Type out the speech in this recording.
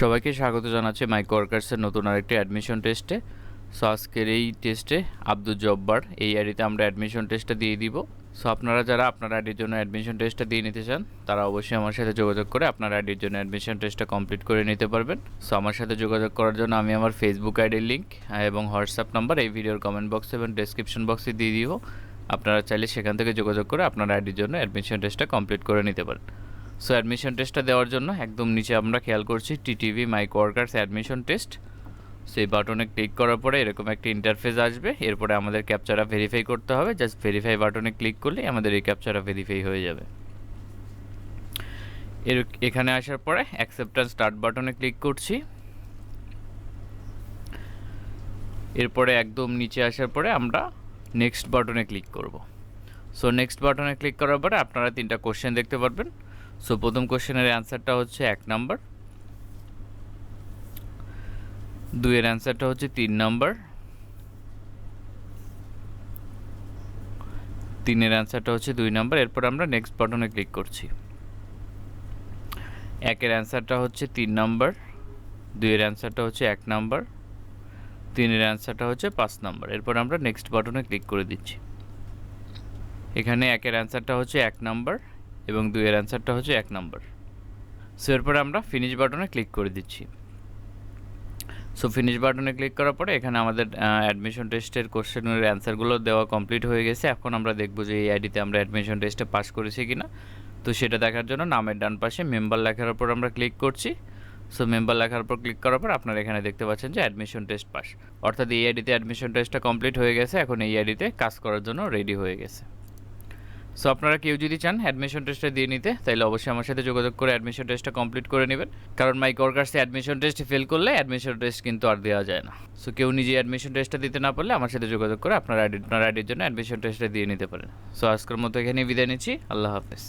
সবাইকে স্বাগত জানাচ্ছি মাইক ওয়ার্কার্সের নতুন আরেকটি অ্যাডমিশন টেস্টে সো আজকের এই টেস্টে আব্দুল জব্বার, এই আইডিতে আমরা অ্যাডমিশন টেস্টটা দিয়ে দিব। সো আপনারা যারা আপনার আইডির জন্য অ্যাডমিশন টেস্টটা দিয়ে নিতে চান, তারা অবশ্যই আমার সাথে যোগাযোগ করে আপনার আইডির জন্য অ্যাডমিশন টেস্টটা কমপ্লিট করে নিতে পারবেন। সো আমার সাথে যোগাযোগ করার জন্য আমি আমার ফেসবুক আইডির লিঙ্ক এবং হোয়াটসঅ্যাপ নাম্বার এই ভিডিওর কমেন্ট বক্স এবং ডেসক্রিপশন বক্সে দিয়ে দিব। আপনারা চাইলে সেখান থেকে যোগাযোগ করে আপনার আইডির জন্য অ্যাডমিশন টেস্টটা কমপ্লিট করে নিতে পারেন। সো অ্যাডমিশন টেস্টটা দেওয়ার জন্য একদম নিচে আমরা খেয়াল করছি টিটিভি মাইক ওয়ার্কার্স অ্যাডমিশন টেস্ট সেই বাটনে ক্লিক করার পরে এরকম একটা ইন্টারফেস আসবে। এরপরে আমাদের ক্যাপচারা ভেরিফাই করতে হবে। জাস্ট ভেরিফাই বাটনে ক্লিক করলে আমাদের এই ক্যাপচারা ভেরিফাই হয়ে যাবে। এর, এখানে আসার পরে অ্যাকসেপ্টেন্স স্টার্ট বাটনে ক্লিক করছি। এরপরে একদম নিচে আসার পরে আমরা নেক্সট বাটনে ক্লিক করব। সো নেক্সট বাটনে ক্লিক করার পরে আপনারা তিনটা কোশ্চেন দেখতে পারবেন। সো প্রথম কোশ্চেনের অ্যান্সারটা হচ্ছে এক নাম্বার। দুইয়ের অ্যান্সারটা হচ্ছে তিন নাম্বার। তিনের অ্যান্সারটা হচ্ছে দুই নাম্বার। এরপর আমরা নেক্সট বাটনে ক্লিক করছি। একের অ্যান্সারটা হচ্ছে তিন নাম্বার। দুইয়ের অ্যান্সারটা হচ্ছে এক নাম্বার। তিনের অ্যান্সারটা হচ্ছে পাঁচ নাম্বার। এরপর আমরা নেক্সট বাটনে ক্লিক করে দিচ্ছি। এখানে একের অ্যান্সারটা হচ্ছে এক নাম্বার। এবং দুইয়ের অ্যান্সারটা হচ্ছে এক নম্বর সো এরপর আমরা ফিনিশ বাটনে ক্লিক করে দিচ্ছি। সো ফিনিশ বাটনে ক্লিক করার পরে এখানে আমাদের অ্যাডমিশন টেস্টের কোশ্চেনের অ্যান্সারগুলো দেওয়া কমপ্লিট হয়ে গেছে। এখন আমরা দেখব যে এই আইডিতে আমরা অ্যাডমিশন টেস্টে পাস করেছি কিনা। তো সেটা দেখার জন্য নামের ডান পাশে মেম্বার লেখার উপর আমরা ক্লিক করছি। সো মেম্বার লেখার উপর ক্লিক করার পর আপনারা এখানে দেখতে পাচ্ছেন যে অ্যাডমিশন টেস্ট পাস অর্থাৎ এই আইডিতে অ্যাডমিশন টেস্টটা কমপ্লিট হয়ে গেছে। এখন এই আইডিতে কাজ করার জন্য রেডি হয়ে গেছে। সো আপনারা কেউ যদি চান অ্যাডমিশন টেস্টটা দিয়ে নিতে তাহলে অবশ্যই আমার সাথে যোগাযোগ করে অ্যাডমিশন টেস্টটা কমপ্লিট করে নেবেন। কারণ মাই কর্কার্সে অ্যাডমিশন টেস্ট ফেল করলে অ্যাডমিশন টেস্ট কিন্তু আর দেওয়া যায় না। সো কেউ নিজে অ্যাডমিশন টেস্টটা দিতে না পারলে আমার সাথে যোগাযোগ করে আপনার আইডি আপনার আইডির জন্য অ্যাডমিশন টেস্টটা দিয়ে নিতে পারেন। সো আজকের মতো এখানে বিদায় নিচ্ছি। আল্লাহ হাফেজ।